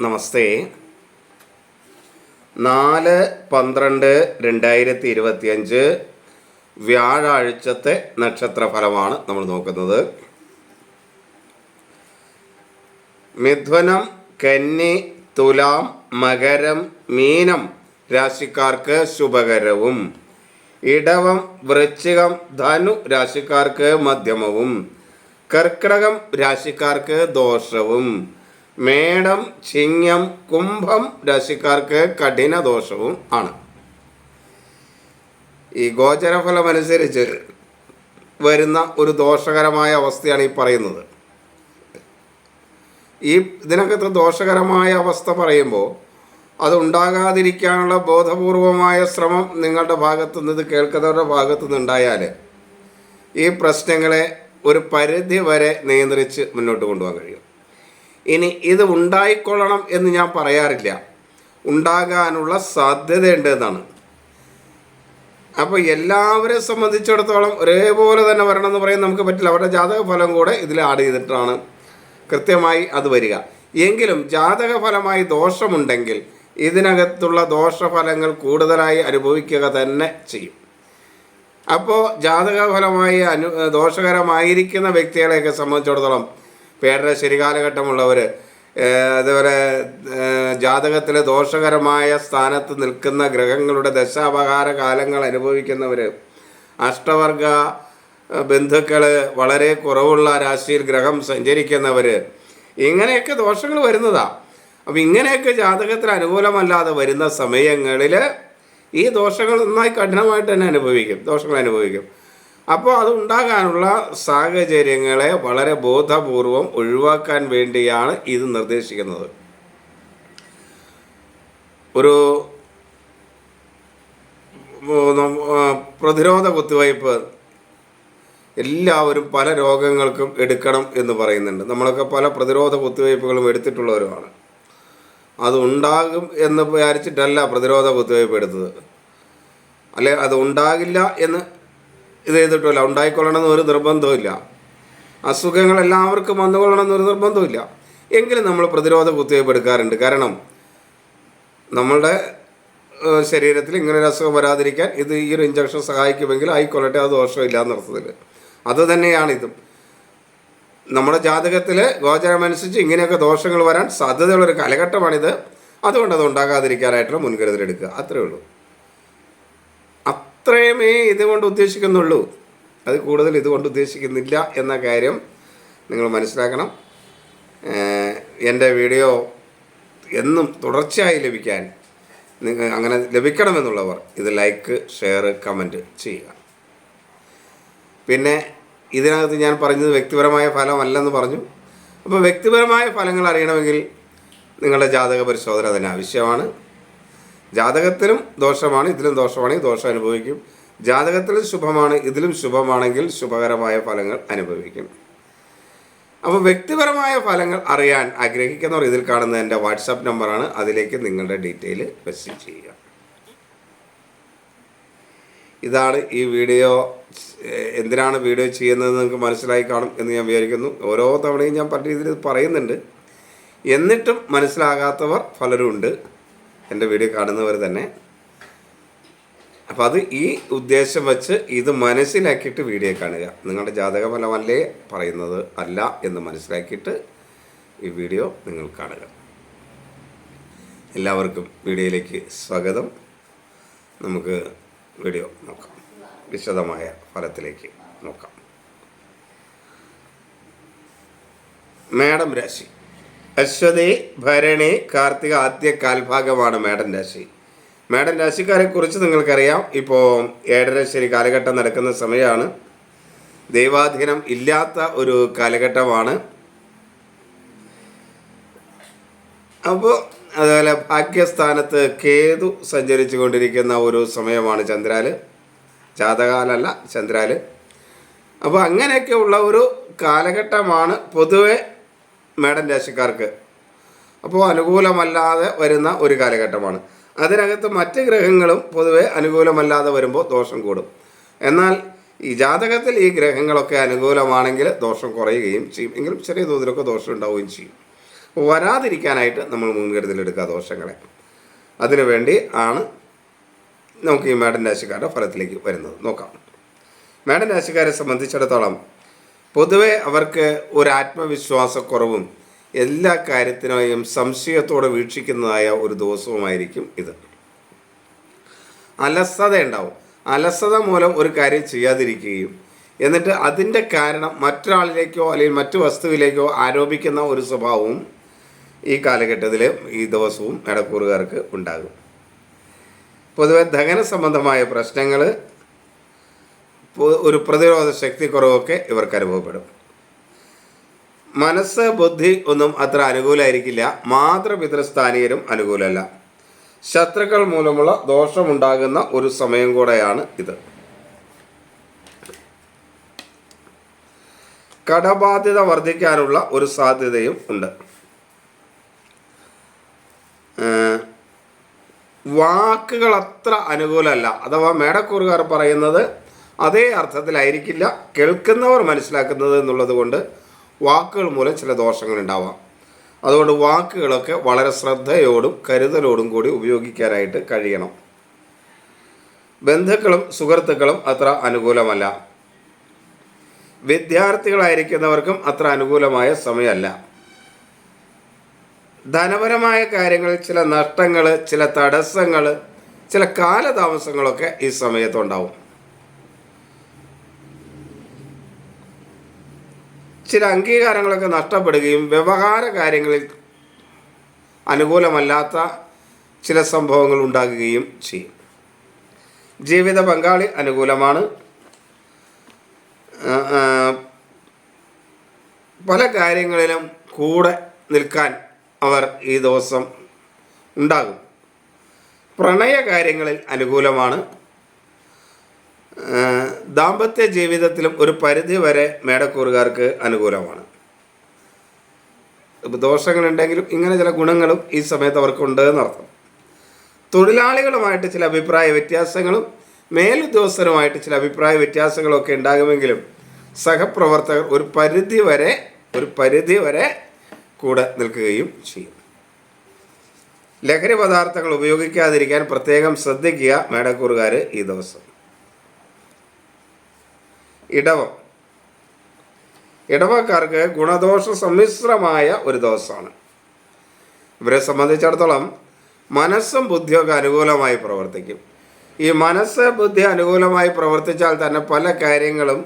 നമസ്തേ. നാല് പന്ത്രണ്ട് രണ്ടായിരത്തി ഇരുപത്തിയഞ്ച് വ്യാഴാഴ്ചത്തെ നക്ഷത്ര ഫലമാണ് നമ്മൾ നോക്കുന്നത്. മിഥുനം കന്നി തുലാം മകരം മീനം രാശിക്കാർക്ക് ശുഭകരവും. ഇടവം വൃശ്ചികം ധനു രാശിക്കാർക്ക് മധ്യമവും. കർക്കിടകം രാശിക്കാർക്ക് ദോഷവും. മേടം ചിങ്ങം കുംഭം രാശിക്കാർക്ക് കഠിന ദോഷവും ആണ്. ഈ ഗോചരഫലം അനുസരിച്ച് വരുന്ന ഒരു ദോഷകരമായ അവസ്ഥയാണ് ഈ പറയുന്നത്. ഈ ഇതിനകത്ത് ദോഷകരമായ അവസ്ഥ പറയുമ്പോൾ അത് ഉണ്ടാകാതിരിക്കാനുള്ള ബോധപൂർവമായ ശ്രമം നിങ്ങളുടെ ഭാഗത്തു നിന്ന് കേൾക്കുന്നവരുടെ ഭാഗത്തു നിന്നുണ്ടായാൽ ഈ പ്രശ്നങ്ങളെ ഒരു പരിധി വരെ നിയന്ത്രിച്ച് മുന്നോട്ട് കൊണ്ടുപോകാൻ കഴിയും. ഇനി ഇത് ഉണ്ടായിക്കൊള്ളണം എന്ന് ഞാൻ പറയാറില്ല. ഉണ്ടാകാനുള്ള സാധ്യതയുണ്ട് എന്നാണ് അപ്പോൾ എല്ലാവരെ സംബന്ധിച്ചിടത്തോളം ഒരേപോലെ തന്നെ വരണം എന്ന് പറയാൻ നമുക്ക് പറ്റില്ല. അവരുടെ ജാതക ഫലം കൂടെ ഇതിൽ ആഡ് ചെയ്തിട്ടാണ് കൃത്യമായി അത് വരിക. എങ്കിലും ജാതക ഫലമായി ദോഷമുണ്ടെങ്കിൽ ഇതിനകത്തുള്ള ദോഷഫലങ്ങൾ കൂടുതലായി അനുഭവിക്കുക തന്നെ ചെയ്യും. അപ്പോൾ ജാതകഫലമായി അനു ദോഷകരമായിരിക്കുന്ന വ്യക്തികളെയൊക്കെ സംബന്ധിച്ചിടത്തോളം പേരുടെ ശരി കാലഘട്ടമുള്ളവർ അതുപോലെ ജാതകത്തിൽ ദോഷകരമായ സ്ഥാനത്ത് നിൽക്കുന്ന ഗ്രഹങ്ങളുടെ ദശാപകാര കാലങ്ങൾ അനുഭവിക്കുന്നവർ അഷ്ടവർഗ ബന്ധുക്കൾ വളരെ കുറവുള്ള രാശിയിൽ ഗ്രഹം സഞ്ചരിക്കുന്നവർ ഇങ്ങനെയൊക്കെ ദോഷങ്ങൾ വരുന്നതാ. അപ്പം ഇങ്ങനെയൊക്കെ ജാതകത്തിൽ അനുകൂലമല്ലാതെ വരുന്ന സമയങ്ങളിൽ ഈ ദോഷങ്ങൾ നന്നായി കഠിനമായിട്ട് തന്നെ അനുഭവിക്കും ദോഷങ്ങൾ അനുഭവിക്കും. അപ്പോൾ അത് ഉണ്ടാകാനുള്ള സാഹചര്യങ്ങളെ വളരെ ബോധപൂർവം ഒഴിവാക്കാൻ വേണ്ടിയാണ് ഇത് നിർദ്ദേശിക്കുന്നത്. ഒരു പ്രതിരോധ കുത്തിവയ്പ്പ് എല്ലാവരും പല രോഗങ്ങൾക്കും എടുക്കണം എന്ന് പറയുന്നുണ്ട്. നമ്മളൊക്കെ പല പ്രതിരോധ കുത്തിവയ്പ്പുകളും എടുത്തിട്ടുള്ളവരുമാണ്. അത് ഉണ്ടാകും എന്ന് വിചാരിച്ചിട്ടല്ല പ്രതിരോധ കുത്തിവയ്പ്പ് എടുത്തത്. അല്ലെ അത് ഉണ്ടാകില്ല എന്ന് ഇത് ചെയ്തിട്ടില്ല ഉണ്ടായിക്കൊള്ളണമെന്ന് ഒരു നിർബന്ധമില്ല അസുഖങ്ങൾ എല്ലാവർക്കും വന്നുകൊള്ളണമെന്ന് ഒരു നിർബന്ധമില്ല എങ്കിലും നമ്മൾ പ്രതിരോധ കുത്തിവയ്പ് എടുക്കാറുണ്ട്. കാരണം നമ്മളുടെ ശരീരത്തിൽ ഇങ്ങനെ ഒരു അസുഖം വരാതിരിക്കാൻ ഇത് ഈ ഒരു ഇഞ്ചക്ഷൻ സഹായിക്കുമെങ്കിൽ ആയിക്കൊള്ളട്ടെ അത് ദോഷമില്ല എന്നർത്ഥത്തിൽ. അത് തന്നെയാണ് ഇതും നമ്മുടെ ജാതകത്തിൽ ഗോചരമനുസരിച്ച് ഇങ്ങനെയൊക്കെ ദോഷങ്ങൾ വരാൻ സാധ്യതയുള്ളൊരു കാലഘട്ടമാണിത്. അതുകൊണ്ട് അത് ഉണ്ടാകാതിരിക്കാനായിട്ടുള്ള മുൻകരുതലെടുക്കുക. അത്രേ ഉള്ളൂ. അത്രയുമേ ഇതുകൊണ്ട് ഉദ്ദേശിക്കുന്നുള്ളൂ. അത് കൂടുതൽ ഇതുകൊണ്ട് ഉദ്ദേശിക്കുന്നില്ല എന്ന കാര്യം നിങ്ങൾ മനസ്സിലാക്കണം. എന്റെ വീഡിയോ എന്നും തുടർച്ചയായി ലഭിക്കാൻ നിങ്ങൾ അങ്ങനെ ലഭിക്കണമെന്നുള്ളവർ ഇത് ലൈക്ക് ഷെയർ കമന്റ് ചെയ്യുക. പിന്നെ ഇതിനകത്ത് ഞാൻ പറഞ്ഞത് വ്യക്തിപരമായ ഫലമല്ലെന്ന് പറഞ്ഞു. അപ്പോൾ വ്യക്തിപരമായ ഫലങ്ങൾ അറിയണമെങ്കിൽ നിങ്ങളുടെ ജാതക പരിശോധന അതിന് ആവശ്യമാണ് ജാതകത്തിലും ദോഷമാണ് ഇതിലും ദോഷമാണെങ്കിൽ ദോഷം അനുഭവിക്കും. ജാതകത്തിലും ശുഭമാണ് ഇതിലും ശുഭമാണെങ്കിൽ ശുഭകരമായ ഫലങ്ങൾ അനുഭവിക്കും. അപ്പോൾ വ്യക്തിപരമായ ഫലങ്ങൾ അറിയാൻ ആഗ്രഹിക്കുന്നവർ ഇതിൽ കാണുന്ന എന്റെ വാട്സാപ്പ് നമ്പറാണ്. അതിലേക്ക് നിങ്ങളുടെ ഡീറ്റെയിൽ മെസ്സേജ് ചെയ്യുക. ഇതാണ് ഈ വീഡിയോ. എന്തിനാണ് വീഡിയോ ചെയ്യുന്നത് നിങ്ങൾക്ക് മനസ്സിലായി കാണും എന്ന് ഞാൻ വിചാരിക്കുന്നു. ഓരോ തവണയും ഞാൻ പല രീതിയിൽ പറയുന്നുണ്ട്. എന്നിട്ടും മനസ്സിലാകാത്തവർ പലരും ഉണ്ട് എന്റെ വീഡിയോ കാണുന്നവർ തന്നെ. അപ്പോൾ അത് ഈ ഉദ്ദേശം വെച്ച് ഇത് മനസ്സിലാക്കിയിട്ട് വീഡിയോ കാണുക. നിങ്ങളുടെ ജാതക ഫലമല്ലേ പറയുന്നത് അല്ല എന്ന് മനസ്സിലാക്കിയിട്ട് ഈ വീഡിയോ നിങ്ങൾ കാണുക. എല്ലാവർക്കും വീഡിയോയിലേക്ക് സ്വാഗതം. നമുക്ക് വീഡിയോ നോക്കാം. വിശദമായ ഫലത്തിലേക്ക് നോക്കാം. മേഡം രാശി. അശ്വതി ഭരണി കാർത്തിക ആദ്യ കാൽഭാഗമാണ് മേടൻ രാശി. മേടൻ രാശിക്കാരെ കുറിച്ച് നിങ്ങൾക്കറിയാം. ഇപ്പോൾ ഏഴര ശരി കാലഘട്ടം നടക്കുന്ന സമയമാണ് ദൈവാധീനം ഇല്ലാത്ത ഒരു കാലഘട്ടമാണ്. അപ്പോൾ അതുപോലെ ഭാഗ്യസ്ഥാനത്ത് കേതു സഞ്ചരിച്ചു കൊണ്ടിരിക്കുന്ന ഒരു സമയമാണ് ചന്ദ്രാൽ. ജാതകാലല്ല ചന്ദ്രാൽ. അപ്പോൾ അങ്ങനെയൊക്കെ ഉള്ള ഒരു കാലഘട്ടമാണ് പൊതുവെ മേടൻ രാശിക്കാർക്ക്. അപ്പോൾ അനുകൂലമല്ലാതെ വരുന്ന ഒരു കാലഘട്ടമാണ്. അതിനകത്ത് മറ്റ് ഗ്രഹങ്ങളും പൊതുവെ അനുകൂലമല്ലാതെ വരുമ്പോൾ ദോഷം കൂടും. എന്നാൽ ഈ ജാതകത്തിൽ ഈ ഗ്രഹങ്ങളൊക്കെ അനുകൂലമാണെങ്കിൽ ദോഷം കുറയുകയും ചെയ്യും. എങ്കിലും ചെറിയ തോതിലൊക്കെ ദോഷം ഉണ്ടാവുകയും ചെയ്യും. വരാതിരിക്കാനായിട്ട് നമ്മൾ മുൻകരുതലെടുക്കുക ദോഷങ്ങളെ. അതിനുവേണ്ടി ആണ് നമുക്ക് ഈ മേടൻ രാശിക്കാരുടെ ഫലത്തിലേക്ക് വരുന്നത്. നോക്കാം. മേടൻ രാശിക്കാരെ സംബന്ധിച്ചിടത്തോളം പൊതുവെ അവർക്ക് ഒരു ആത്മവിശ്വാസക്കുറവും എല്ലാ കാര്യത്തിനെയും സംശയത്തോടെ വീക്ഷിക്കുന്നതായ ഒരു ദിവസവുമായിരിക്കും ഇത്. അലസത ഉണ്ടാവും. അലസത മൂലം ഒരു കാര്യം ചെയ്യാതിരിക്കുകയും എന്നിട്ട് അതിന്റെ കാരണം മറ്റൊരാളിലേക്കോ അല്ലെങ്കിൽ മറ്റു വസ്തുവിലേക്കോ ആരോപിക്കുന്ന ഒരു സ്വഭാവവും ഈ കാലഘട്ടത്തിൽ ഈ ദിവസവും ഇടക്കൂറുകാർക്ക് ഉണ്ടാകും. പൊതുവെ ദഹന സംബന്ധമായ പ്രശ്നങ്ങൾ ഒരു പ്രതിരോധ ശക്തി കുറവൊക്കെ ഇവർക്ക് അനുഭവപ്പെടും. മനസ്സ് ബുദ്ധി ഒന്നും അത്ര അനുകൂലമായിരിക്കില്ല മാതൃപിതൃസ്ഥാനീയരും അനുകൂലമല്ല. ശത്രുക്കൾ മൂലമുള്ള ദോഷമുണ്ടാകുന്ന ഒരു സമയം കൂടെയാണ് ഇത്. കടബാധ്യത വർദ്ധിക്കാനുള്ള ഒരു സാധ്യതയും ഉണ്ട്. വാക്കുകൾ അത്ര അനുകൂലമല്ല. അഥവാ മേടക്കൂറുകാർ പറയുന്നത് അതേ അർത്ഥത്തിലായിരിക്കില്ല കേൾക്കുന്നവർ മനസ്സിലാക്കുന്നത് എന്നുള്ളത് കൊണ്ട് വാക്കുകൾ മൂലം ചില ദോഷങ്ങൾ ഉണ്ടാവാം. അതുകൊണ്ട് വാക്കുകളൊക്കെ വളരെ ശ്രദ്ധയോടും കരുതലോടും കൂടി ഉപയോഗിക്കാനായിട്ട് കഴിയണം. ബന്ധുക്കളും സുഹൃത്തുക്കളും അത്ര അനുകൂലമല്ല. വിദ്യാർത്ഥികളായിരിക്കുന്നവർക്കും അത്ര അനുകൂലമായ സമയമല്ല. ധനപരമായ കാര്യങ്ങൾ ചില നഷ്ടങ്ങൾ ചില തടസ്സങ്ങൾ ചില കാലതാമസങ്ങളൊക്കെ ഈ സമയത്തുണ്ടാവും. ചില അംഗീകാരങ്ങളൊക്കെ നഷ്ടപ്പെടുകയും വ്യവഹാര കാര്യങ്ങളിൽ അനുകൂലമല്ലാത്ത ചില സംഭവങ്ങൾ ഉണ്ടാകുകയും ചെയ്യും. ജീവിത പങ്കാളി അനുകൂലമാണ്. പല കാര്യങ്ങളിലും കൂടെ നിൽക്കാൻ അവർ ഈ ദിവസം ഉണ്ടാകും. പ്രണയ കാര്യങ്ങളിൽ അനുകൂലമാണ്. ദാമ്പത്യ ജീവിതത്തിലും ഒരു പരിധി വരെ മേടക്കൂറുകാർക്ക് അനുകൂലമാണ്. ദോഷങ്ങളുണ്ടെങ്കിലും ഇങ്ങനെ ചില ഗുണങ്ങളും ഈ സമയത്ത് അവർക്കുണ്ട് എന്നർത്ഥം തൊഴിലാളികളുമായിട്ട് ചില അഭിപ്രായ വ്യത്യാസങ്ങളും മേലുദ്യോഗസ്ഥരുമായിട്ട് ചില അഭിപ്രായ വ്യത്യാസങ്ങളൊക്കെ ഉണ്ടാകുമെങ്കിലും സഹപ്രവർത്തകർ ഒരു പരിധി വരെ ഒരു പരിധി വരെ കൂടെ നിൽക്കുകയും ചെയ്യും. ലഹരി പദാർത്ഥങ്ങൾ ഉപയോഗിക്കാതിരിക്കാൻ പ്രത്യേകം ശ്രദ്ധിക്കുക മേടക്കൂറുകാർ ഈ ദിവസം. ഇടവം. ഇടവക്കാർക്ക് ഗുണദോഷ സമ്മിശ്രമായ ഒരു ദോഷമാണ് ഇവരെ സംബന്ധിച്ചിടത്തോളം മനസ്സും ബുദ്ധിയൊക്കെ അനുകൂലമായി പ്രവർത്തിക്കും. ഈ മനസ്സ് ബുദ്ധി അനുകൂലമായി പ്രവർത്തിച്ചാൽ തന്നെ പല കാര്യങ്ങളും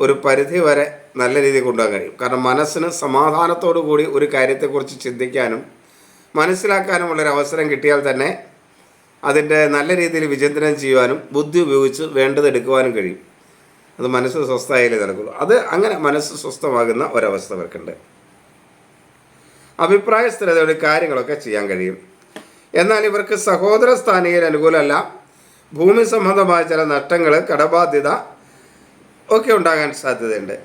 ഒരു പരിധി വരെ നല്ല രീതിയിൽ കൊണ്ടുപോകാൻ കഴിയും. കാരണം മനസ്സിന് സമാധാനത്തോടു കൂടി ഒരു കാര്യത്തെക്കുറിച്ച് ചിന്തിക്കാനും മനസ്സിലാക്കാനുമുള്ളൊരു അവസരം കിട്ടിയാൽ തന്നെ അതിന്റെ നല്ല രീതിയിൽ വിചിന്തനം ചെയ്യുവാനും ബുദ്ധി ഉപയോഗിച്ച് വേണ്ടത് എടുക്കുവാനും കഴിയും. അത് മനസ്സ് സ്വസ്ഥമായാലേ നടക്കുള്ളൂ. അത് അങ്ങനെ മനസ്സ് സ്വസ്ഥമാകുന്ന ഒരവസ്ഥ അവർക്കുണ്ട്. അഭിപ്രായ സ്ഥിരതയോടെ കാര്യങ്ങളൊക്കെ ചെയ്യാൻ കഴിയും. എന്നാൽ ഇവർക്ക് സഹോദര സ്ഥാനികയിൽ അനുകൂലമല്ല. ഭൂമി സംബന്ധമായ ചില നഷ്ടങ്ങൾ കടബാധ്യത ഒക്കെ ഉണ്ടാകാൻ സാധ്യതയുണ്ട്.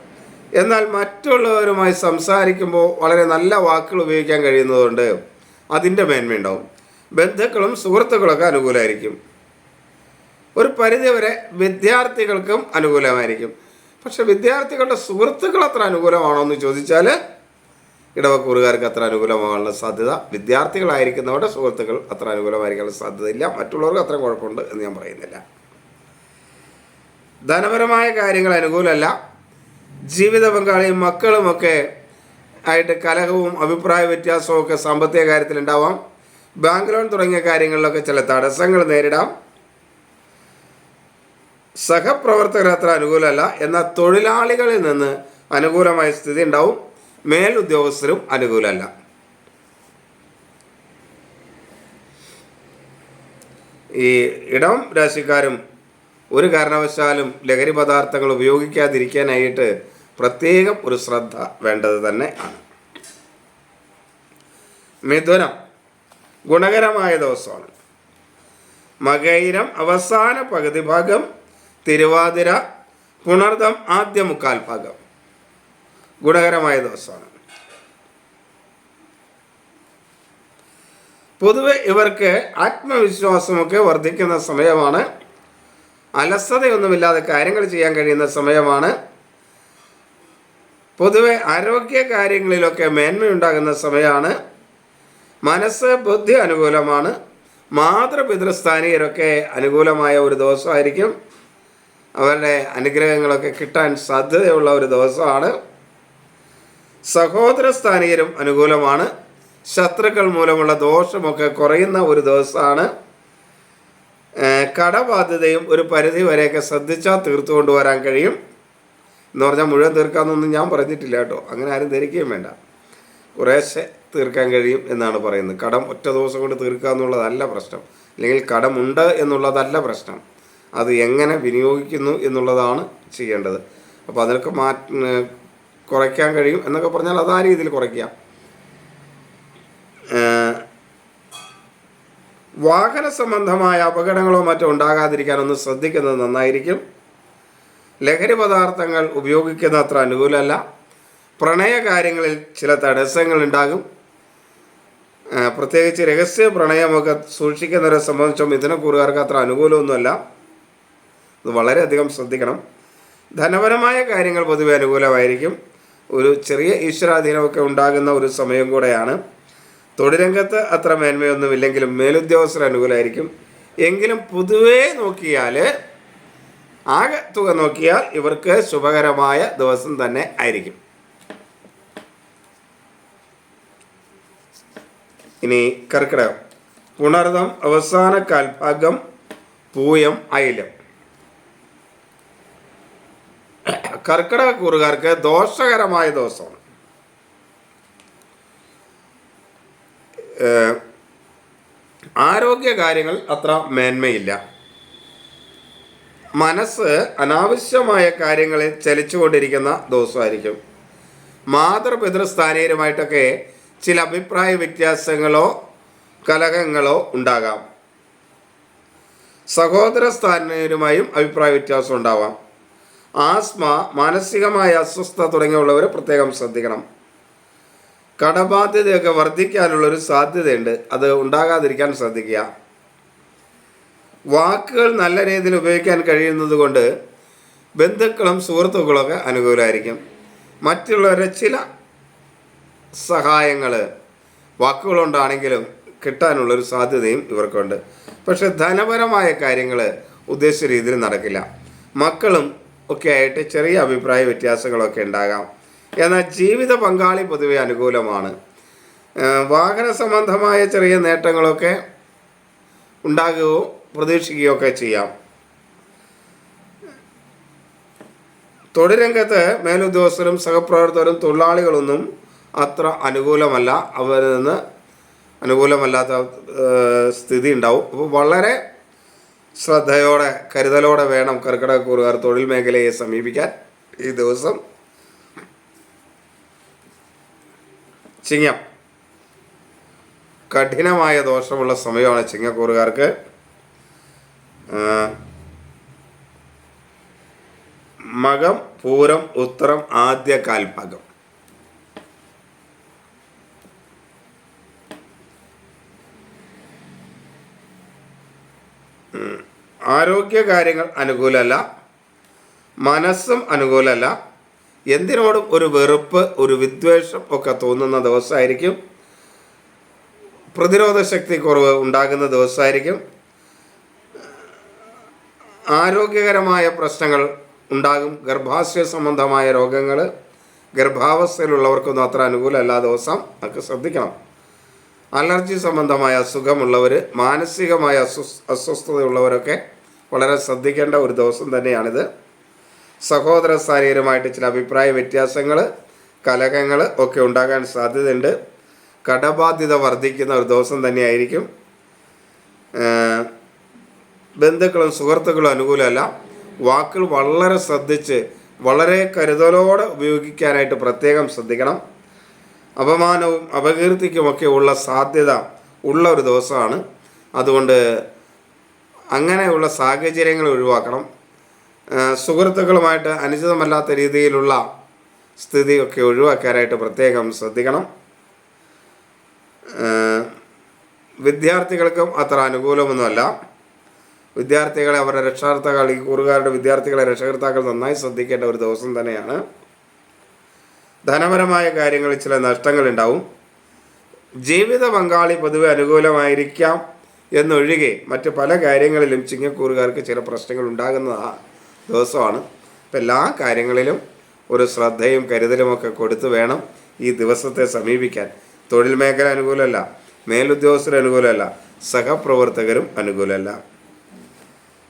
എന്നാൽ മറ്റുള്ളവരുമായി സംസാരിക്കുമ്പോൾ വളരെ നല്ല വാക്കുകൾ ഉപയോഗിക്കാൻ കഴിയുന്നതുകൊണ്ട് അതിന്റെ മേന്മയുണ്ടാവും. ബന്ധുക്കളും സുഹൃത്തുക്കളൊക്കെ അനുകൂലമായിരിക്കും. ഒരു പരിധിവരെ വിദ്യാർത്ഥികൾക്കും അനുകൂലമായിരിക്കും. പക്ഷെ വിദ്യാർത്ഥികളുടെ സുഹൃത്തുക്കൾ അത്ര അനുകൂലമാണോ എന്ന് ചോദിച്ചാൽ ഇടവക്കൂറുകാർക്ക് അത്ര അനുകൂലമാകാനുള്ള സാധ്യത വിദ്യാർത്ഥികളായിരിക്കുന്നവരുടെ സുഹൃത്തുക്കൾ അത്ര അനുകൂലമായിരിക്കാനുള്ള സാധ്യതയില്ല മറ്റുള്ളവർക്ക് അത്ര കുഴപ്പമുണ്ട് എന്ന് ഞാൻ പറയുന്നില്ല. ധനപരമായ കാര്യങ്ങൾ അനുകൂലമല്ല. ജീവിത പങ്കാളിയും മക്കളുമൊക്കെ ആയിട്ട് കലഹവും അഭിപ്രായ വ്യത്യാസവും ഒക്കെ സാമ്പത്തിക കാര്യത്തിലുണ്ടാവാം. ബാങ്ക് ലോൺ തുടങ്ങിയ കാര്യങ്ങളിലൊക്കെ ചില തടസ്സങ്ങൾ നേരിടാം. സഹപ്രവർത്തകർ അത്ര അനുകൂലമല്ല എന്നാൽ തൊഴിലാളികളിൽ നിന്ന് അനുകൂലമായ സ്ഥിതി ഉണ്ടാവും. മേൽ ഉദ്യോഗസ്ഥരും അനുകൂലമല്ല. ഈ ഇടം രാശിക്കാരും ഒരു കാരണവശാലും ലഹരി പദാർത്ഥങ്ങൾ ഉപയോഗിക്കാതിരിക്കാനായിട്ട് പ്രത്യേകം ഒരു ശ്രദ്ധ വേണ്ടത് തന്നെ ആണ്. മിഥുനം ഗുണകരമായ ദിവസമാണ്. മകൈരം അവസാന പകുതി ഭാഗം തിരുവാതിര പുണർദം ആദ്യ മുക്കാൽ ഭാഗം. ഗുണകരമായ ദിവസമാണ്. പൊതുവെ ഇവർക്ക് ആത്മവിശ്വാസമൊക്കെ വർദ്ധിക്കുന്ന സമയമാണ്. അലസതയൊന്നുമില്ലാതെ കാര്യങ്ങൾ ചെയ്യാൻ കഴിയുന്ന സമയമാണ്. പൊതുവെ ആരോഗ്യ കാര്യങ്ങളിലൊക്കെ മേന്മയുണ്ടാകുന്ന സമയമാണ്. മനസ്സ് ബുദ്ധി അനുകൂലമാണ്. മാതൃപിതൃസ്ഥാനീയരൊക്കെ അനുകൂലമായ ഒരു ദിവസമായിരിക്കും. അവരുടെ അനുഗ്രഹങ്ങളൊക്കെ കിട്ടാൻ സാധ്യതയുള്ള ഒരു ദിവസമാണ്. സഹോദര സ്ഥാനീയരും അനുകൂലമാണ്. ശത്രുക്കൾ മൂലമുള്ള ദോഷമൊക്കെ കുറയുന്ന ഒരു ദിവസമാണ്. കടബാധ്യതയും ഒരു പരിധി വരെയൊക്കെ ശ്രദ്ധിച്ചാൽ തീർത്തു കൊണ്ടുവരാൻ കഴിയും. എന്ന് പറഞ്ഞാൽ മുഴുവൻ തീർക്കാമെന്നൊന്നും ഞാൻ പറഞ്ഞിട്ടില്ല കേട്ടോ. അങ്ങനെ ആരും ധരിക്കുകയും വേണ്ട. കുറേശ്ശെ തീർക്കാൻ കഴിയും എന്നാണ് പറയുന്നത്. കടം ഒറ്റ ദിവസം കൊണ്ട് തീർക്കുക എന്നുള്ളതല്ല പ്രശ്നം. അല്ലെങ്കിൽ കടമുണ്ട് എന്നുള്ളതല്ല പ്രശ്നം. അത് എങ്ങനെ വിനിയോഗിക്കുന്നു എന്നുള്ളതാണ് ചെയ്യേണ്ടത്. അപ്പോൾ അതിനൊക്കെ മാറ്റ കുറയ്ക്കാൻ കഴിയും എന്നൊക്കെ പറഞ്ഞാൽ അത് ആ രീതിയിൽ കുറയ്ക്കാം. വാഹന സംബന്ധമായ അപകടങ്ങളോ മറ്റോ ഉണ്ടാകാതിരിക്കാൻ ഒന്ന് ശ്രദ്ധിക്കുന്നത് നന്നായിരിക്കും. ലഹരി പദാർത്ഥങ്ങൾ ഉപയോഗിക്കുന്ന അത്ര അനുകൂലമല്ല. പ്രണയ കാര്യങ്ങളിൽ ചില തടസ്സങ്ങൾ ഉണ്ടാകും. പ്രത്യേകിച്ച് രഹസ്യ പ്രണയമൊക്കെ സൂക്ഷിക്കുന്നവരെ സംബന്ധിച്ചും ഇതിനെ കൂറുകാർക്ക് അത്ര അനുകൂലമൊന്നുമല്ല. ഇത് വളരെയധികം ശ്രദ്ധിക്കണം. ധനപരമായ കാര്യങ്ങൾ പൊതുവെ അനുകൂലമായിരിക്കും. ഒരു ചെറിയ ഈശ്വരാധീനമൊക്കെ ഉണ്ടാകുന്ന ഒരു സമയം കൂടെയാണ്. തൊഴിലംഗത്ത് അത്ര മേന്മയൊന്നുമില്ലെങ്കിലും മേലുദ്യോഗസ്ഥർ അനുകൂലമായിരിക്കും. എങ്കിലും പൊതുവേ നോക്കിയാൽ ആകെ തുക നോക്കിയാൽ ഇവർക്ക് ശുഭകരമായ ദിവസം തന്നെ ആയിരിക്കും. ഇനി കർക്കിടകം. പുണർദം അവസാന കാൽഭാഗം പൂയം അയിലം. കർക്കിടക കൂറുകാർക്ക് ദോഷകരമായ ദിവസമാണ്. ആരോഗ്യ കാര്യങ്ങൾ അത്ര മേന്മയില്ല. മനസ്സ് അനാവശ്യമായ കാര്യങ്ങളിൽ ചലിച്ചുകൊണ്ടിരിക്കുന്ന ദിവസമായിരിക്കും. മാതൃപിതൃസ്ഥാനീയരുമായിട്ടൊക്കെ ചില അഭിപ്രായ വ്യത്യാസങ്ങളോ കലഹങ്ങളോ ഉണ്ടാകാം. സഹോദര സ്ഥാനീയരുമായും അഭിപ്രായ വ്യത്യാസം ഉണ്ടാവാം. ആസ്മ മാനസികമായ അസ്വസ്ഥത തുടങ്ങിയുള്ളവർ പ്രത്യേകം ശ്രദ്ധിക്കണം. കടബാധ്യതയൊക്കെ വർദ്ധിക്കാനുള്ളൊരു സാധ്യതയുണ്ട്. അത് ഉണ്ടാകാതിരിക്കാൻ ശ്രദ്ധിക്കുക. വാക്കുകൾ നല്ല രീതിയിൽ ഉപയോഗിക്കാൻ കഴിയുന്നത് കൊണ്ട് ബന്ധുക്കളും സുഹൃത്തുക്കളൊക്കെ അനുകൂലമായിരിക്കും മറ്റുള്ളവരുടെ ചില സഹായങ്ങൾ വാക്കുകളുണ്ടാണെങ്കിലും കിട്ടാനുള്ളൊരു സാധ്യതയും ഇവർക്കുണ്ട്. പക്ഷെ ധനപരമായ കാര്യങ്ങൾ ഉദ്ദേശിച്ച രീതിയിൽ നടക്കില്ല. മക്കളും ഒക്കെ ആയിട്ട് ചെറിയ അഭിപ്രായ വ്യത്യാസങ്ങളൊക്കെ ഉണ്ടാകാം. എന്നാൽ ജീവിത പങ്കാളി പൊതുവെ അനുകൂലമാണ്. വാഹന സംബന്ധമായ ചെറിയ നേട്ടങ്ങളൊക്കെ ഉണ്ടാകുകയോ പ്രതീക്ഷിക്കുകയോ ഒക്കെ ചെയ്യാം. തൊഴിലരംഗത്ത് മേലുദ്യോഗസ്ഥരും സഹപ്രവർത്തകരും തൊഴിലാളികളൊന്നും അത്ര അനുകൂലമല്ല. അവരിൽ നിന്ന് അനുകൂലമല്ലാത്ത സ്ഥിതി ഉണ്ടാവും. അപ്പോൾ വളരെ ശ്രദ്ധയോടെ കരുതലോടെ വേണം കർക്കിടകക്കൂറുകാർ തൊഴിൽ മേഖലയെ സമീപിക്കാൻ ഈ ദിവസം. ചിങ്ങം. കഠിനമായ ദോഷമുള്ള സമയമാണ് ചിങ്ങക്കൂറുകാർക്ക്. മകം പൂരം ഉത്തരം ആദ്യ കാൽഭാഗം. ഉം. ആരോഗ്യ കാര്യങ്ങൾ അനുകൂലമല്ല മനസ്സും അനുകൂലമല്ല. എന്തിനോടും ഒരു വെറുപ്പ് ഒരു വിദ്വേഷം ഒക്കെ തോന്നുന്ന ദിവസമായിരിക്കും. പ്രതിരോധ ശക്തി കുറവ് ഉണ്ടാകുന്ന ദിവസമായിരിക്കും. ആരോഗ്യകരമായ പ്രശ്നങ്ങൾ ഉണ്ടാകും. ഗർഭാശയ സംബന്ധമായ രോഗങ്ങൾ ഗർഭാവസ്ഥയിലുള്ളവർക്കൊന്നും അത്ര അനുകൂലമല്ല ദിവസം. ഒക്കെ ശ്രദ്ധിക്കണം. അലർജി സംബന്ധമായ അസുഖമുള്ളവർ മാനസികമായ അസ്വസ് അസ്വസ്ഥതയുള്ളവരൊക്കെ വളരെ ശ്രദ്ധിക്കേണ്ട ഒരു ദിവസം തന്നെയാണിത്. സഹോദര സ്ഥാനീയരുമായിട്ട് ചില അഭിപ്രായ വ്യത്യാസങ്ങൾ കലഹങ്ങൾ ഒക്കെ ഉണ്ടാകാൻ സാധ്യതയുണ്ട്. കടബാധ്യത വർദ്ധിക്കുന്ന ഒരു ദിവസം തന്നെയായിരിക്കും. ബന്ധുക്കളും സുഹൃത്തുക്കളും അനുകൂലമല്ല. വാക്കുകൾ വളരെ ശ്രദ്ധിച്ച് വളരെ കരുതലോടെ ഉപയോഗിക്കാനായിട്ട് പ്രത്യേകം ശ്രദ്ധിക്കണം. അപമാനവും അപകീർത്തിക്കുമൊക്കെ ഉള്ള സാധ്യത ഉള്ള ഒരു ദിവസമാണ്. അതുകൊണ്ട് അങ്ങനെയുള്ള സാഹചര്യങ്ങൾ ഒഴിവാക്കണം. സുഹൃത്തുക്കളുമായിട്ട് അനുചിതമല്ലാത്ത രീതിയിലുള്ള സ്ഥിതിയൊക്കെ ഒഴിവാക്കാനായിട്ട് പ്രത്യേകം ശ്രദ്ധിക്കണം. വിദ്യാർത്ഥികൾക്കും അത്ര അനുകൂലമൊന്നുമല്ല. വിദ്യാർത്ഥികളെ അവരുടെ രക്ഷകർത്താക്കൾ ഈ കൂറുകാരുടെ വിദ്യാർത്ഥികളെ രക്ഷകർത്താക്കൾ നന്നായി ശ്രദ്ധിക്കേണ്ട ഒരു ദിവസം തന്നെയാണ്. ധനപരമായ കാര്യങ്ങളിൽ ചില നഷ്ടങ്ങളുണ്ടാവും. ജീവിത പങ്കാളി പൊതുവെ അനുകൂലമായിരിക്കാം. എന്നൊഴികെ മറ്റ് പല കാര്യങ്ങളിലും ചിങ്ങക്കൂറുകാർക്ക് ചില പ്രശ്നങ്ങൾ ഉണ്ടാകുന്ന ആ ദിവസമാണ്. അപ്പം എല്ലാ കാര്യങ്ങളിലും ഒരു ശ്രദ്ധയും കരുതലുമൊക്കെ കൊടുത്തു വേണം ഈ ദിവസത്തെ സമീപിക്കാൻ. തൊഴിൽ മേഖല അനുകൂലമല്ല മേലുദ്യോഗസ്ഥർ അനുകൂലമല്ല സഹപ്രവർത്തകരും അനുകൂലമല്ല.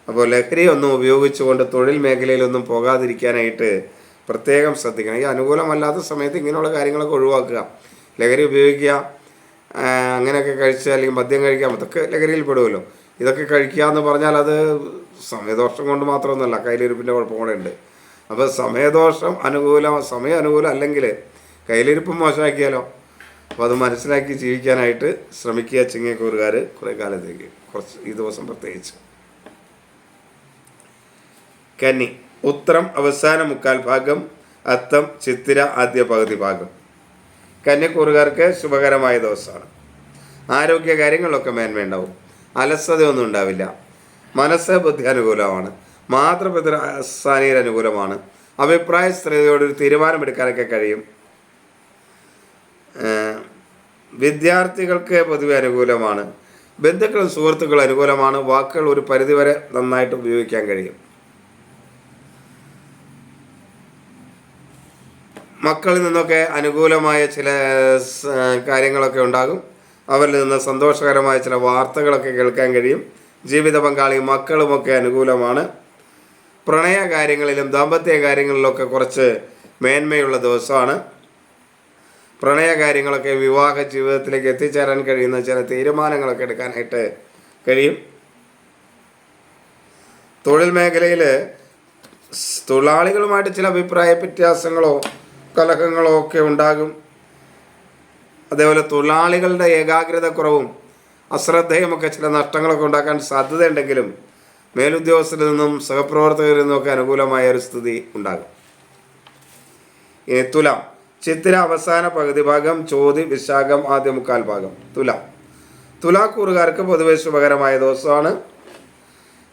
അപ്പോൾ ലഹരി ഒന്നും ഉപയോഗിച്ചുകൊണ്ട് തൊഴിൽ മേഖലയിലൊന്നും പോകാതിരിക്കാനായിട്ട് പ്രത്യേകം ശ്രദ്ധിക്കണം. ഈ അനുകൂലമല്ലാത്ത സമയത്ത് ഇങ്ങനെയുള്ള കാര്യങ്ങളൊക്കെ ഒഴിവാക്കുക. ലഹരി ഉപയോഗിക്കുക അങ്ങനെയൊക്കെ കഴിച്ച് അല്ലെങ്കിൽ മദ്യം കഴിക്കാം അതൊക്കെ ലഹരിയിൽ പെടുമല്ലോ ഇതൊക്കെ കഴിക്കുക എന്ന് പറഞ്ഞാൽ അത് സമയദോഷം കൊണ്ട് മാത്രമൊന്നുമല്ല കയ്യിലിരിപ്പിന്റെ കുഴപ്പം കൂടെ ഉണ്ട്. അപ്പോൾ സമയദോഷം അനുകൂലം സമയം അനുകൂലം അല്ലെങ്കിൽ കയ്യിലിരിപ്പം മോശമാക്കിയാലോ? അപ്പോൾ അത് മനസ്സിലാക്കി ജീവിക്കാനായിട്ട് ശ്രമിക്കുക ചിങ്ങക്കൂറുകാർ കുറേ കാലത്തേക്ക് കുറച്ച് ഈ ദിവസം പ്രത്യേകിച്ച്. കന്നി ഉത്തരം അവസാന മുക്കാൽ ഭാഗം അത്തം ചിത്തിര ആദ്യ പകുതി ഭാഗം. കന്യക്കൂറുകാർക്ക് ശുഭകരമായ ദിവസമാണ്. ആരോഗ്യ കാര്യങ്ങളിലൊക്കെ മേന്മയുണ്ടാവും അലസതയൊന്നും ഉണ്ടാവില്ല. മനസ്സ് ബുദ്ധി അനുകൂലമാണ്. മാതൃപിതൃ സ്ഥാനീയർ അനുകൂലമാണ്. അഭിപ്രായ സ്ഥിരതയോടൊരു തീരുമാനമെടുക്കാനൊക്കെ കഴിയും. വിദ്യാർത്ഥികൾക്ക് പൊതുവെ അനുകൂലമാണ്. ബന്ധുക്കളും സുഹൃത്തുക്കളും അനുകൂലമാണ്. വാക്കുകൾ ഒരു പരിധിവരെ നന്നായിട്ട് ഉപയോഗിക്കാൻ കഴിയും. മക്കളിൽ നിന്നൊക്കെ അനുകൂലമായ ചില കാര്യങ്ങളൊക്കെ ഉണ്ടാകും. അവരിൽ നിന്ന് സന്തോഷകരമായ ചില വാർത്തകളൊക്കെ കേൾക്കാൻ കഴിയും. ജീവിത പങ്കാളി മക്കളുമൊക്കെ അനുകൂലമാണ്. പ്രണയ കാര്യങ്ങളിലും ദാമ്പത്യ കാര്യങ്ങളിലൊക്കെ കുറച്ച് മേന്മയുള്ള ദിവസമാണ്. പ്രണയ കാര്യങ്ങളൊക്കെ വിവാഹ ജീവിതത്തിലേക്ക് എത്തിച്ചേരാൻ കഴിയുന്ന ചില തീരുമാനങ്ങളൊക്കെ എടുക്കാനായിട്ട് കഴിയും. തൊഴിൽ മേഖലയിൽ തൊഴിലാളികളുമായിട്ട് ചില അഭിപ്രായ വ്യത്യാസങ്ങളോ കലഹങ്ങളോ ഒക്കെ ഉണ്ടാകും. അതേപോലെ തൊഴിലാളികളുടെ ഏകാഗ്രത കുറവും അശ്രദ്ധയുമൊക്കെ ചില നഷ്ടങ്ങളൊക്കെ ഉണ്ടാക്കാൻ സാധ്യതയുണ്ടെങ്കിലും മേലുദ്യോഗസ്ഥരിൽ നിന്നും സഹപ്രവർത്തകരിൽ നിന്നൊക്കെ അനുകൂലമായ ഒരു സ്ഥിതി ഉണ്ടാകും. ഇനി തുലാം. ചിത്തിര അവസാന പകുതി ഭാഗം ചോതി വിശാഖം ആദ്യ മുക്കാൽ ഭാഗം. തുലാം. തുലാക്കൂറുകാർക്ക് പൊതുവെ ശുഭകരമായ ദിവസമാണ്.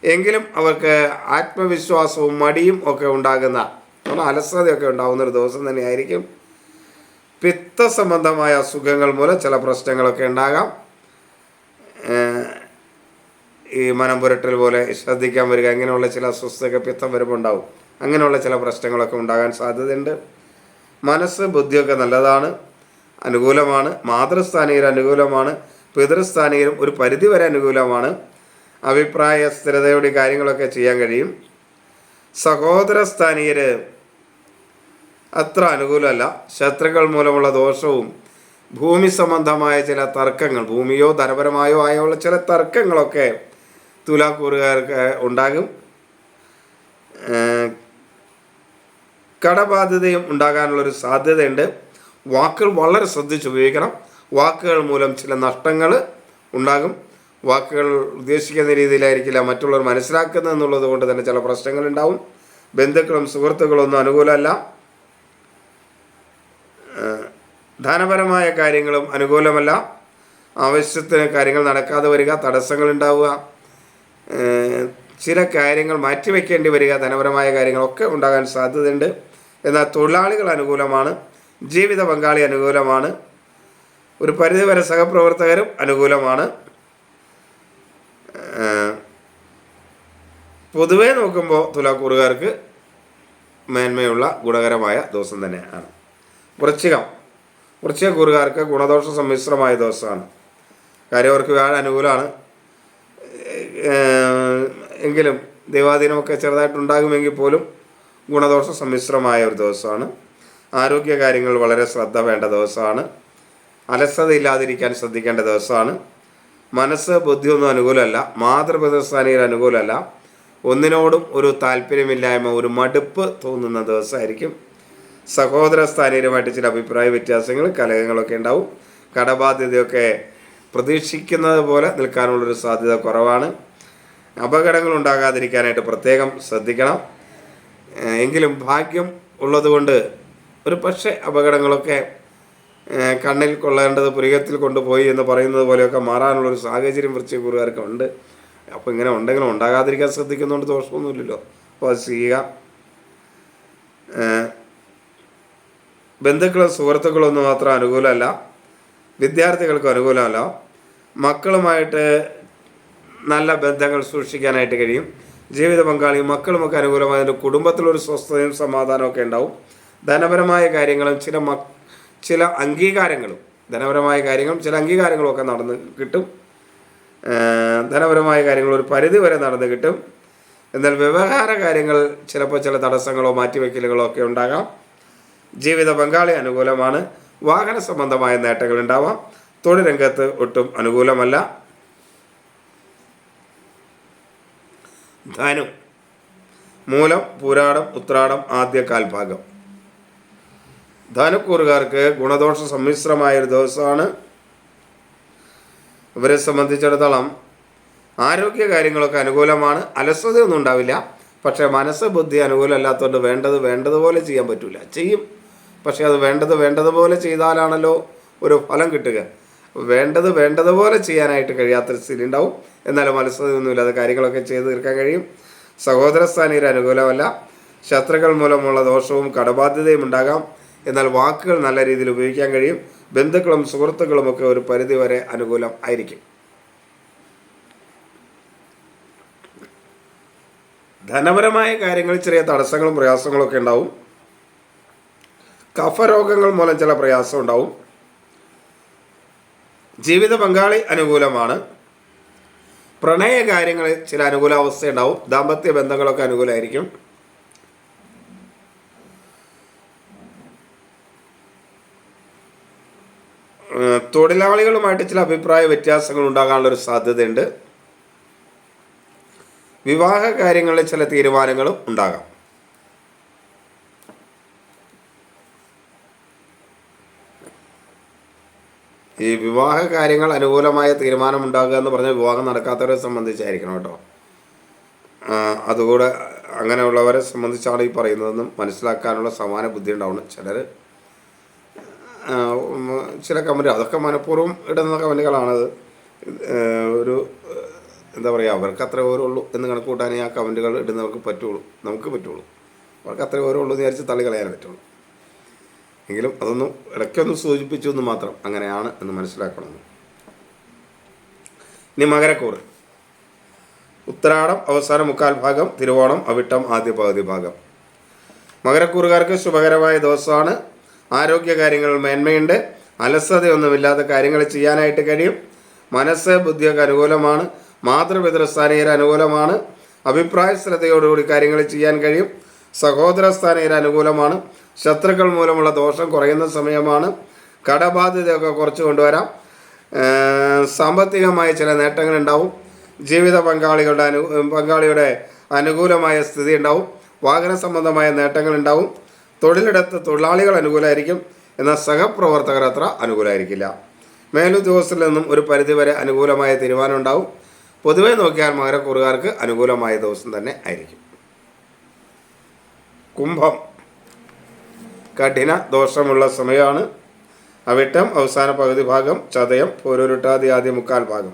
എങ്കിലും അവർക്ക് ആത്മവിശ്വാസവും മടിയും ഒക്കെ ഉണ്ടാകുന്ന കാരണം അലസതയൊക്കെ ഉണ്ടാവുന്ന ഒരു ദിവസം തന്നെയായിരിക്കും. പിത്ത സംബന്ധമായ അസുഖങ്ങൾ മൂലം ചില പ്രശ്നങ്ങളൊക്കെ ഉണ്ടാകാം. ഈ മനം പുരട്ടൽ പോലെ ശ്രദ്ധിക്കാൻ വരിക ഇങ്ങനെയുള്ള ചില അസ്വസ്ഥതയൊക്കെ പിത്തം വരുമ്പോൾ ഉണ്ടാവും അങ്ങനെയുള്ള ചില പ്രശ്നങ്ങളൊക്കെ ഉണ്ടാകാൻ സാധ്യതയുണ്ട്. മനസ്സ് ബുദ്ധിയൊക്കെ നല്ലതാണ് അനുകൂലമാണ് മാതൃസ്ഥാനീയർ അനുകൂലമാണ് പിതൃസ്ഥാനീയരും ഒരു പരിധിവരെ അനുകൂലമാണ്. അഭിപ്രായ സ്ഥിരതയോടെ കാര്യങ്ങളൊക്കെ ചെയ്യാൻ കഴിയും. സഹോദര സ്ഥാനീയർ അത്ര അനുകൂലമല്ല. ശത്രുക്കൾ മൂലമുള്ള ദോഷവും ഭൂമി സംബന്ധമായ ചില തർക്കങ്ങൾ ഭൂമിയോ ധനപരമായോ ആയുള്ള ചില തർക്കങ്ങളൊക്കെ തുലാക്കൂറുകാർക്ക് ഉണ്ടാകും. കടബാധ്യതയും ഉണ്ടാകാനുള്ളൊരു സാധ്യതയുണ്ട്. വാക്കുകൾ വളരെ ശ്രദ്ധിച്ച് ഉപയോഗിക്കണം. വാക്കുകൾ മൂലം ചില നഷ്ടങ്ങൾ ഉണ്ടാകും. വാക്കുകൾ ഉദ്ദേശിക്കുന്ന രീതിയിലായിരിക്കില്ല മറ്റുള്ളവർ മനസ്സിലാക്കുന്നത് എന്നുള്ളത് കൊണ്ട് തന്നെ ചില പ്രശ്നങ്ങളുണ്ടാവും ബന്ധുക്കളും സുഹൃത്തുക്കളും ഒന്നും അനുകൂലമല്ല. ധനപരമായ കാര്യങ്ങളും അനുകൂലമല്ല. ആവശ്യത്തിന് കാര്യങ്ങൾ നടക്കാതെ വരിക തടസ്സങ്ങൾ ഉണ്ടാവുക ചില കാര്യങ്ങൾ മാറ്റിവെക്കേണ്ടി വരിക ധനപരമായ കാര്യങ്ങളൊക്കെ ഉണ്ടാകാൻ സാധ്യതയുണ്ട്. എന്നാൽ തൊഴിലാളികൾ അനുകൂലമാണ് ജീവിത പങ്കാളി അനുകൂലമാണ് ഒരു പരിധിവരെ സഹപ്രവർത്തകരും അനുകൂലമാണ്. പൊതുവേ നോക്കുമ്പോൾ തുലാക്കൂറുകാർക്ക് മേന്മയുള്ള ഗുണകരമായ ദിവസം തന്നെയാണ്. വൃശ്ചികം. വൃശ്ചികക്കൂറുകാർക്ക് ഗുണദോഷ സമ്മിശ്രമായ ദിവസമാണ്. കാര്യം അവർക്ക് വ്യാഴം അനുകൂലമാണ്. എങ്കിലും ദൈവാധീനമൊക്കെ ചെറുതായിട്ടുണ്ടാകുമെങ്കിൽ പോലും ഗുണദോഷ സമ്മിശ്രമായ ഒരു ദിവസമാണ്. ആരോഗ്യ കാര്യങ്ങൾ വളരെ ശ്രദ്ധ വേണ്ട ദിവസമാണ്. അലസത ഇല്ലാതിരിക്കാൻ ശ്രദ്ധിക്കേണ്ട ദിവസമാണ്. മനസ്സ് ബുദ്ധിയൊന്നും അനുകൂലമല്ല. മാതൃപ്രദസ്ഥാനിയിൽ അനുകൂലമല്ല. ഒന്നിനോടും ഒരു താല്പര്യമില്ലായ്മ ഒരു മടുപ്പ് തോന്നുന്ന ദിവസമായിരിക്കും. സഹോദര സ്ഥാനീയരുമായിട്ട് ചില അഭിപ്രായ വ്യത്യാസങ്ങൾ കലഹങ്ങളൊക്കെ ഉണ്ടാവും. കടബാധ്യതയൊക്കെ പ്രതീക്ഷിക്കുന്നത് പോലെ നിൽക്കാനുള്ളൊരു സാധ്യത കുറവാണ്. അപകടങ്ങൾ ഉണ്ടാകാതിരിക്കാനായിട്ട് പ്രത്യേകം ശ്രദ്ധിക്കണം. എങ്കിലും ഭാഗ്യം ഉള്ളതുകൊണ്ട് ഒരു പക്ഷേ അപകടങ്ങളൊക്കെ കണ്ണിൽ കൊള്ളേണ്ടത് പുരികത്തിൽ കൊണ്ടുപോയി എന്ന് പറയുന്നത് പോലെയൊക്കെ മാറാനുള്ളൊരു സാഹചര്യം വൃശ്ചികൂറുകാർക്ക് ഉണ്ട്. അപ്പോൾ ഇങ്ങനെ ഉണ്ടെങ്കിലും ഉണ്ടാകാതിരിക്കാൻ ശ്രദ്ധിക്കുന്നതുകൊണ്ട് ദോഷമൊന്നുമില്ലല്ലോ. അപ്പോൾ അത് ചെയ്യുക ബന്ധുക്കളും സുഹൃത്തുക്കളും ഒന്നും മാത്രം അനുകൂലമല്ല. വിദ്യാർത്ഥികൾക്കും അനുകൂലമല്ല. മക്കളുമായിട്ട് നല്ല ബന്ധങ്ങൾ സൂക്ഷിക്കാനായിട്ട് കഴിയും. ജീവിത പങ്കാളിയും മക്കളുമൊക്കെ അനുകൂലമായതിന്റെ കുടുംബത്തിലൊരു സ്വസ്ഥതയും സമാധാനവും ഒക്കെ ഉണ്ടാവും. ധനപരമായ കാര്യങ്ങളും ചില മ ചില അംഗീകാരങ്ങളും ധനപരമായ കാര്യങ്ങളും ചില അംഗീകാരങ്ങളും ഒക്കെ നടന്ന് കിട്ടും. ധനപരമായ കാര്യങ്ങൾ ഒരു പരിധി വരെ നടന്ന് കിട്ടും. എന്നാൽ വ്യവഹാര കാര്യങ്ങൾ ചിലപ്പോൾ ചില തടസ്സങ്ങളോ മാറ്റിവെക്കലുകളോ ഒക്കെ ഉണ്ടാകാം. ജീവിത പങ്കാളി അനുകൂലമാണ്. വാഹന സംബന്ധമായ നേട്ടങ്ങൾ ഉണ്ടാവാം. തൊഴിൽ രംഗത്ത് ഒട്ടും അനുകൂലമല്ല. ധനു. മൂലം പൂരാടം ഉത്രാടം ആദ്യ കാൽഭാഗം. ധനുക്കൂറുകാർക്ക് ഗുണദോഷ സമ്മിശ്രമായ ഒരു ദിവസമാണ്. ഇവരെ സംബന്ധിച്ചിടത്തോളം ആരോഗ്യ കാര്യങ്ങളൊക്കെ അനുകൂലമാണ്. അലസതയൊന്നും ഉണ്ടാവില്ല. പക്ഷേ മനസ്സ് ബുദ്ധി അനുകൂലമല്ലാത്തതുകൊണ്ട് വേണ്ടത് വേണ്ടതുപോലെ ചെയ്യാൻ പറ്റില്ല ചെയ്യും. പക്ഷേ അത് വേണ്ടത് വേണ്ടതുപോലെ ചെയ്താലാണല്ലോ ഒരു ഫലം കിട്ടുക. വേണ്ടത് വേണ്ടതുപോലെ ചെയ്യാനായിട്ട് കഴിയാത്ത സ്ഥിതി ഉണ്ടാവും. എന്നാലും മനസ്സിലൊന്നുമില്ലാതെ കാര്യങ്ങളൊക്കെ ചെയ്ത് തീർക്കാൻ കഴിയും. സഹോദരസ്ഥാനീയർ അനുകൂലമല്ല. ശത്രുക്കൾ മൂലമുള്ള ദോഷവും കടബാധ്യതയും ഉണ്ടാകാം. എന്നാൽ വാക്കുകൾ നല്ല രീതിയിൽ ഉപയോഗിക്കാൻ കഴിയും. ബന്ധുക്കളും സുഹൃത്തുക്കളും ഒക്കെ ഒരു പരിധി വരെ അനുകൂലം ആയിരിക്കും. ധനപരമായ കാര്യങ്ങളിൽ ചെറിയ തടസ്സങ്ങളും പ്രയാസങ്ങളും ഒക്കെ ഉണ്ടാവും. കഫരോഗങ്ങൾ മൂലം ചില പ്രയാസം ഉണ്ടാവും. ജീവിത പങ്കാളി അനുകൂലമാണ്. പ്രണയ കാര്യങ്ങളിൽ ചില അനുകൂലാവസ്ഥ ഉണ്ടാവും. ദാമ്പത്യ ബന്ധങ്ങളൊക്കെ അനുകൂലമായിരിക്കും. തൊഴിലാളികളുമായിട്ട് ചില അഭിപ്രായ വ്യത്യാസങ്ങൾ ഉണ്ടാകാനുള്ളൊരു സാധ്യതയുണ്ട്. വിവാഹ കാര്യങ്ങളിൽ ചില തീരുമാനങ്ങളും ഉണ്ടാകാം. ഈ വിവാഹ കാര്യങ്ങൾ അനുകൂലമായ തീരുമാനമുണ്ടാകുക എന്ന് പറഞ്ഞാൽ വിവാഹം നടക്കാത്തവരെ സംബന്ധിച്ചായിരിക്കണം കേട്ടോ. അതുകൂടെ അങ്ങനെയുള്ളവരെ സംബന്ധിച്ചാണ് ഈ പറയുന്നതെന്നും മനസ്സിലാക്കാനുള്ള സമാന ബുദ്ധി ഉണ്ടാവണം ചിലർ ചില കമന്റ് അതൊക്കെ മനഃപൂർവം ഇടുന്ന കമന്റുകളാണത് ഒരു എന്താ പറയുക അവർക്ക് അത്ര ഓരോള്ളൂ എന്ന് കണക്ക് കൂട്ടാനേ ആ കമന്റുകൾ ഇടുന്നവർക്ക് പറ്റുള്ളൂ. നമുക്ക് പറ്റുള്ളൂ. അവർക്ക് അത്ര ഉള്ളൂ എന്ന് വിചാരിച്ച് തള്ളി കളയാൻ പറ്റുള്ളൂ. എങ്കിലും അതൊന്നും ഇടയ്ക്കൊന്ന് സൂചിപ്പിച്ചു എന്ന് മാത്രം അങ്ങനെയാണ് എന്ന് മനസ്സിലാക്കണം ഇനി മകരക്കൂറ്. ഉത്തരാടം അവസാന മുക്കാൽ ഭാഗം തിരുവോണം അവിട്ടം ആദ്യ പകുതി ഭാഗം. മകരക്കൂറുകാർക്ക് ശുഭകരമായ ദിവസമാണ്. ആരോഗ്യ കാര്യങ്ങൾ മേന്മയുണ്ട്. അലസതയൊന്നുമില്ലാത്ത കാര്യങ്ങൾ ചെയ്യാനായിട്ട് കഴിയും. മനസ്സ് ബുദ്ധിയൊക്കെ അനുകൂലമാണ്. മാതൃപിതൃസ്ഥാനീയർ അനുകൂലമാണ്. അഭിപ്രായ ശ്രദ്ധയോടുകൂടി കാര്യങ്ങൾ ചെയ്യാൻ കഴിയും. സഹോദര അനുകൂലമാണ്. ശത്രുക്കൾ മൂലമുള്ള ദോഷം കുറയുന്ന സമയമാണ് കടബാധ്യതയൊക്കെ കുറച്ച് കൊണ്ടുവരാം. സാമ്പത്തികമായ ചില നേട്ടങ്ങൾ ഉണ്ടാവും ജീവിത പങ്കാളികളുടെ അനു പങ്കാളിയുടെ അനുകൂലമായ സ്ഥിതി ഉണ്ടാവും. വാഹന സംബന്ധമായ നേട്ടങ്ങൾ ഉണ്ടാവും തൊഴിലിടത്ത് തൊഴിലാളികൾ അനുകൂലമായിരിക്കും എന്നാൽ സഹപ്രവർത്തകർ അത്ര അനുകൂലമായിരിക്കില്ല. മേലുദ്യോഗസ്ഥരിൽ നിന്നും ഒരു പരിധിവരെ അനുകൂലമായ തീരുമാനം ഉണ്ടാവും. പൊതുവെ നോക്കിയാൽ മകരക്കൂറുകാർക്ക് അനുകൂലമായ ദിവസം തന്നെ ആയിരിക്കും. കുംഭം. കഠിന ദോഷമുള്ള സമയമാണ്. അവിട്ടം അവസാന പകുതി ഭാഗം ചതയം പോരൊരുട്ടാതി ആദ്യ മുക്കാൽ ഭാഗം.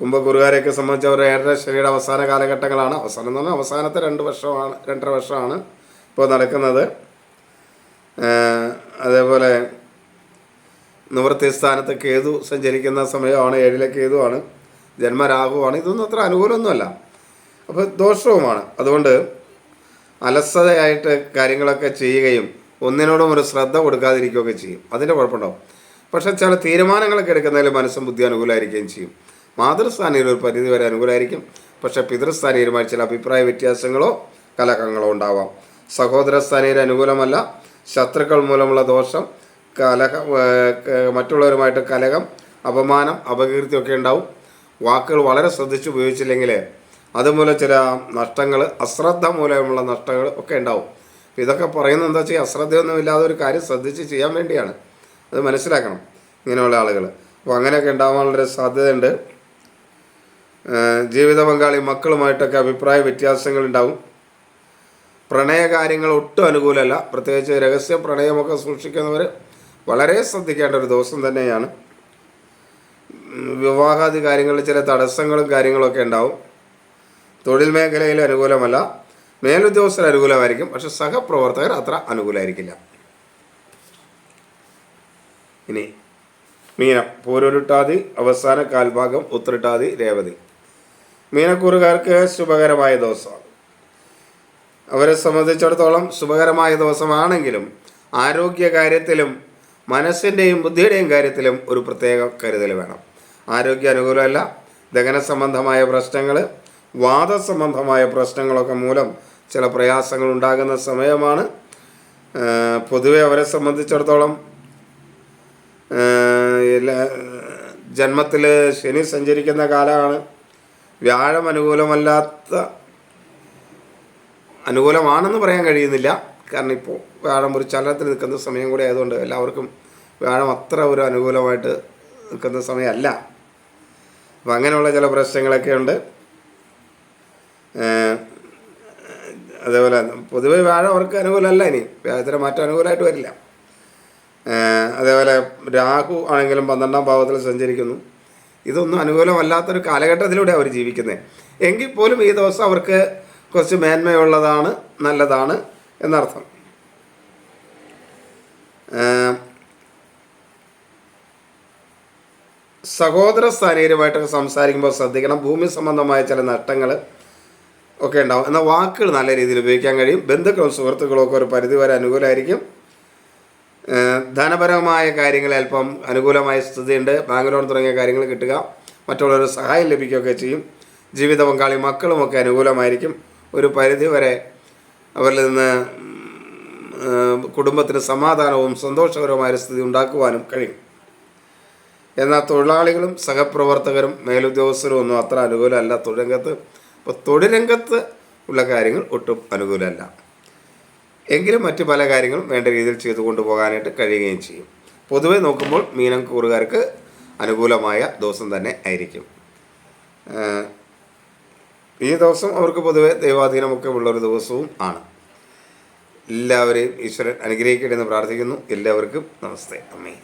കുംഭഗുരുകാരെയൊക്കെ സംബന്ധിച്ച് അവർ ഏഴര ശനിയുടെ അവസാന കാലഘട്ടങ്ങളാണ്. അവസാനം എന്ന് പറഞ്ഞാൽ അവസാനത്തെ രണ്ട് വർഷമാണ് രണ്ടര വർഷമാണ് ഇപ്പോൾ നടക്കുന്നത്. അതേപോലെ നിവൃത്തി സ്ഥാനത്ത് കേതു സഞ്ചരിക്കുന്ന സമയമാണ് ഏഴിലെ കേതുവാണ്. ജന്മരാഹുവാണ്. ഇതൊന്നും അത്ര അനുകൂലമൊന്നുമല്ല. അപ്പോൾ ദോഷവുമാണ്. അതുകൊണ്ട് അലസതയായിട്ട് കാര്യങ്ങളൊക്കെ ചെയ്യുകയും ഒന്നിനോടും ഒരു ശ്രദ്ധ കൊടുക്കാതിരിക്കുകയൊക്കെ ചെയ്യും. അതിന്റെ കുഴപ്പമുണ്ടാവും. പക്ഷേ ചില തീരുമാനങ്ങളൊക്കെ എടുക്കുന്നതിൽ മനസ്സും ബുദ്ധി അനുകൂലമായിരിക്കുകയും ചെയ്യും. മാതൃസ്ഥാനയിൽ ഒരു പരിധി വരെ അനുകൂലമായിരിക്കും. പക്ഷേ പിതൃസ്ഥാനീയരുമായി ചില അഭിപ്രായ വ്യത്യാസങ്ങളോ കലഹങ്ങളോ ഉണ്ടാവാം. സഹോദരസ്ഥാനീയർ അനുകൂലമല്ല. ശത്രുക്കൾ മൂലമുള്ള ദോഷം കലഹ മറ്റുള്ളവരുമായിട്ട് കലഹം അപമാനം അപകീർത്തിയൊക്കെ ഉണ്ടാവും. വാക്കുകൾ വളരെ ശ്രദ്ധിച്ച് ഉപയോഗിച്ചില്ലെങ്കിൽ അതുമൂലം ചില നഷ്ടങ്ങൾ അശ്രദ്ധ മൂലമുള്ള നഷ്ടങ്ങൾ ഒക്കെ ഉണ്ടാവും. അപ്പോൾ ഇതൊക്കെ പറയുന്നത് എന്താ വെച്ചാൽ അശ്രദ്ധയൊന്നും ഇല്ലാതെ ഒരു കാര്യം ശ്രദ്ധിച്ച് ചെയ്യാൻ വേണ്ടിയാണ്. അത് മനസ്സിലാക്കണം ഇങ്ങനെയുള്ള ആളുകൾ അപ്പോൾ അങ്ങനെയൊക്കെ ഉണ്ടാവാനുള്ളൊരു സാധ്യതയുണ്ട്. ജീവിത പങ്കാളി മക്കളുമായിട്ടൊക്കെ അഭിപ്രായ വ്യത്യാസങ്ങൾ ഉണ്ടാവും. പ്രണയ കാര്യങ്ങൾ ഒട്ടും അനുകൂലമല്ല. പ്രത്യേകിച്ച് രഹസ്യ പ്രണയമൊക്കെ സൂക്ഷിക്കുന്നവർ വളരെ ശ്രദ്ധിക്കേണ്ട ഒരു ദിവസം തന്നെയാണ്. വിവാഹാദി കാര്യങ്ങളിൽ ചില തടസ്സങ്ങളും കാര്യങ്ങളൊക്കെ ഉണ്ടാവും. തൊഴിൽ മേഖലയിൽ അനുകൂലമല്ല. മേലുദ്യോഗസ്ഥർ അനുകൂലമായിരിക്കും. പക്ഷെ സഹപ്രവർത്തകർ അത്ര അനുകൂലമായിരിക്കില്ല. ഇനി മീനം പൂരുരുട്ടാതി അവസാന കാൽഭാഗം ഉത്തരട്ടാതി രേവതി. മീനക്കൂറുകാർക്ക് ശുഭകരമായ ദിവസമാണ്. അവരെ സംബന്ധിച്ചിടത്തോളം ശുഭകരമായ ദിവസമാണെങ്കിലും ആരോഗ്യ കാര്യത്തിലും മനസ്സിന്റെയും ബുദ്ധിയുടെയും കാര്യത്തിലും ഒരു പ്രത്യേക കരുതൽ വേണം. ആരോഗ്യ അനുകൂലമല്ല. ദഹന സംബന്ധമായ പ്രശ്നങ്ങൾ വാദസംബന്ധമായ പ്രശ്നങ്ങളൊക്കെ മൂലം ചില പ്രയാസങ്ങൾ ഉണ്ടാകുന്ന സമയമാണ്. പൊതുവെ അവരെ സംബന്ധിച്ചിടത്തോളം ജന്മത്തിൽ ശനി സഞ്ചരിക്കുന്ന കാലമാണ്. വ്യാഴം അനുകൂലമല്ലാത്ത അനുകൂലമാണെന്ന് പറയാൻ കഴിയുന്നില്ല. കാരണം ഇപ്പോൾ വ്യാഴം ഒരു ചലനത്തിൽ നിൽക്കുന്ന സമയം കൂടി ആയതുകൊണ്ട് എല്ലാവർക്കും വ്യാഴം അത്ര ഒരു അനുകൂലമായിട്ട് നിൽക്കുന്ന സമയമല്ല. അപ്പം അങ്ങനെയുള്ള ചില പ്രശ്നങ്ങളൊക്കെ ഉണ്ട് അതേപോലെ പൊതുവെ വ്യാഴം അവർക്ക് അനുകൂലമല്ല ഇനി. വ്യാഴത്തിന് മാറ്റം അനുകൂലമായിട്ട് വരില്ല. അതേപോലെ രാഹു ആണെങ്കിലും പന്ത്രണ്ടാം ഭാവത്തിൽ സഞ്ചരിക്കുന്നു. ഇതൊന്നും അനുകൂലമല്ലാത്തൊരു കാലഘട്ടത്തിലൂടെ അവർ ജീവിക്കുന്നത് എങ്കിൽ പോലും ഈ ദിവസം അവർക്ക് കുറച്ച് മേന്മയുള്ളതാണ് നല്ലതാണ് എന്നർത്ഥം. സഹോദര സ്ഥാനീയരുമായിട്ടൊക്കെ സംസാരിക്കുമ്പോൾ ശ്രദ്ധിക്കണം. ഭൂമി സംബന്ധമായ ചില നഷ്ടങ്ങൾ ഒക്കെ ഉണ്ടാവും. എന്നാൽ വാക്കുകൾ നല്ല രീതിയിൽ ഉപയോഗിക്കാൻ കഴിയും. ബന്ധുക്കളും സുഹൃത്തുക്കളും ഒക്കെ ഒരു പരിധി വരെ അനുകൂലമായിരിക്കും. ധനപരമായ കാര്യങ്ങൾ അല്പം അനുകൂലമായ സ്ഥിതിയുണ്ട്. ബാങ്ക് ലോൺ തുടങ്ങിയ കാര്യങ്ങൾ കിട്ടുക. മറ്റുള്ളവർ സഹായം ലഭിക്കുകയൊക്കെ ചെയ്യും. ജീവിത പങ്കാളി മക്കളുമൊക്കെ അനുകൂലമായിരിക്കും. ഒരു പരിധി വരെ അവരിൽ നിന്ന് കുടുംബത്തിന് സമാധാനവും സന്തോഷകരവുമായ സ്ഥിതി ഉണ്ടാക്കുവാനും കഴിയും. എന്നാൽ തൊഴിലാളികളും സഹപ്രവർത്തകരും മേലുദ്യോഗസ്ഥരും ഒന്നും അത്ര അനുകൂലമല്ല തൊഴിലംഗത്ത്. അപ്പോൾ തൊഴിലംഗത്ത് ഉള്ള കാര്യങ്ങൾ ഒട്ടും അനുകൂലമല്ല. എങ്കിലും മറ്റു പല കാര്യങ്ങളും വേണ്ട രീതിയിൽ ചെയ്തു കൊണ്ടുപോകാനായിട്ട് കഴിയുകയും ചെയ്യും. പൊതുവെ നോക്കുമ്പോൾ മീനം കൂറുകാർക്ക് അനുകൂലമായ ദിവസം തന്നെ ആയിരിക്കും. ഈ ദിവസം അവർക്ക് പൊതുവെ ദൈവാധീനമൊക്കെ ഉള്ളൊരു ദിവസവും ആണ്. എല്ലാവരെയും ഈശ്വരൻ അനുഗ്രഹിക്കട്ടെ എന്ന് പ്രാർത്ഥിക്കുന്നു. എല്ലാവർക്കും നമസ്തേ. അമ്മേ.